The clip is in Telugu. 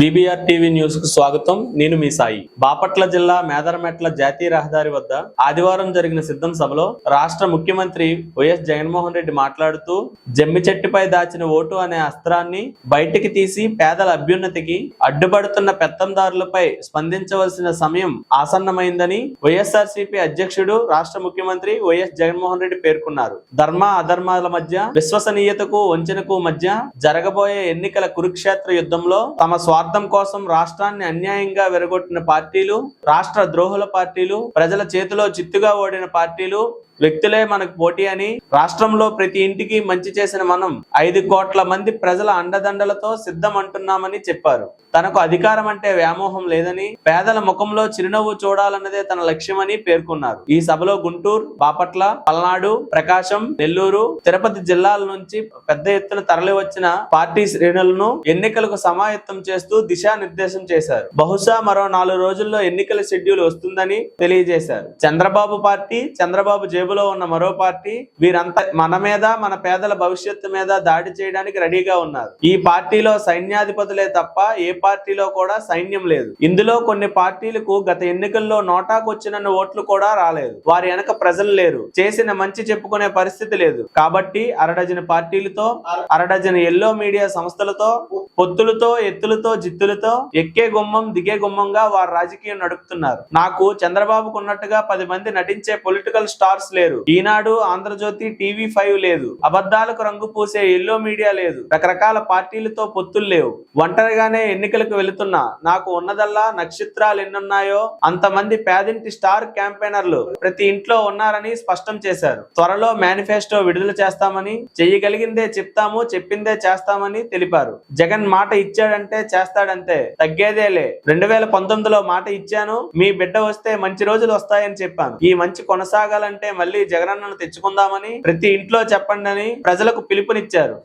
బీబీఆర్ టీవీ న్యూస్కు స్వాగతం. నేను మీ సాయి. బాపట్ల జిల్లా మేదరమెట్ల జాతీయ రహదారి వద్ద ఆదివారం జరిగిన సిద్ధం సభలో రాష్ట్ర ముఖ్యమంత్రి వైఎస్ జగన్మోహన్ రెడ్డి మాట్లాడుతూ జమ్మి చెట్టుపై దాచిన ఓటు అనే అస్త్రాన్ని బయటికి తీసి పేదల అభ్యున్నతికి అడ్డుపడుతున్న పెత్తందారులపై స్పందించవలసిన సమయం ఆసన్నమైందని వైఎస్ఆర్సీపీ అధ్యక్షుడు రాష్ట్ర ముఖ్యమంత్రి వైఎస్ జగన్మోహన్ రెడ్డి పేర్కొన్నారు. ధర్మ అధర్మాల మధ్య విశ్వసనీయతకు వంచనకు మధ్య జరగబోయే ఎన్నికల కురుక్షేత్ర యుద్ధంలో తమ స్వార్థ కోసం రాష్ట్రాన్ని అన్యాయంగా వెరగొట్టిన పార్టీలు రాష్ట్ర ద్రోహుల పార్టీలు ప్రజల చేతిలో చిత్తుగా ఓడిన పార్టీలు వ్యక్తులే మనకు పోటీ అని రాష్ట్రంలో ప్రతి ఇంటికి మంచి చేసిన మనం ఐదు కోట్ల మంది ప్రజల అండదండలతో సిద్ధం అంటున్నామని చెప్పారు. తనకు అధికారం అంటే వ్యామోహం లేదని పేదల ముఖంలో చిరునవ్వు చూడాలన్నదే తన లక్ష్యమని పేర్కొన్నారు. ఈ సభలో గుంటూరు బాపట్ల పల్నాడు ప్రకాశం నెల్లూరు తిరుపతి జిల్లాల నుంచి పెద్ద ఎత్తున తరలి వచ్చిన పార్టీ శ్రేణులను ఎన్నికలకు సమాయత్తం చేస్తూ దిశానిర్దేశం చేశారు. బహుశా మరో నాలుగు రోజుల్లో ఎన్నికల షెడ్యూల్ వస్తుందని తెలియజేశారు. చంద్రబాబు పార్టీ చంద్రబాబు జేబులో ఉన్న మరో పార్టీ వీరంతా మన మీద మన పేదల భవిష్యత్తు మీద దాడి చేయడానికి రెడీగా ఉన్నారు. ఈ పార్టీలో సైన్యాధిపతులే తప్ప ఏ పార్టీలో కూడా సైన్యం లేదు. ఇందులో కొన్ని పార్టీలకు గత ఎన్నికల్లో నోటాకు వచ్చిన ఓట్లు కూడా రాలేదు. వారి వెనక ప్రజలు లేరు. చేసిన మంచి చెప్పుకునే పరిస్థితి లేదు. కాబట్టి అరడజన పార్టీలతో అరడజన ఎల్లో మీడియా సంస్థలతో పొత్తులతో ఎత్తులతో జిత్తులతో ఎక్కే గుమ్మం దిగే గుమ్మంగా వారు రాజకీయం నడుపుతున్నారు. నాకు చంద్రబాబుకు ఉన్నట్టుగా పది మంది నటించే పొలిటికల్ స్టార్స్ లేరు. ఈనాడు ఆంధ్రజ్యోతి టీవీ ఫైవ్ లేదు. అబద్ధాలకు రంగు పూసే ఎల్లో మీడియా లేదు. రకరకాల పార్టీలతో పొత్తులు లేవు. ఒంటరిగానే ఎన్నికలకు వెళుతున్నా. నాకు ఉన్నదల్లా నక్షత్రాలు ఎన్నున్నాయో అంతమంది పేదింటి స్టార్ క్యాంపెయినర్లు ప్రతి ఇంట్లో ఉన్నారని స్పష్టం చేశారు. త్వరలో మేనిఫెస్టో విడుదల చేస్తామని చెయ్యగలిగిందే చెప్తాము చెప్పిందే చేస్తామని తెలిపారు. జగన్ మాట ఇచ్చాడంటే చేస్తాడంతే. తగ్గేదేలే. రెండు వేల పంతొమ్మిదిలో మాట ఇచ్చాను మీ బిడ్డ వస్తే మంచి రోజులు వస్తాయని చెప్పాను. ఈ మంచి కొనసాగాలంటే మళ్ళీ జగనన్నను తెచ్చుకుందామని ప్రతి ఇంట్లో చెప్పండి అని ప్రజలకు పిలుపునిచ్చారు.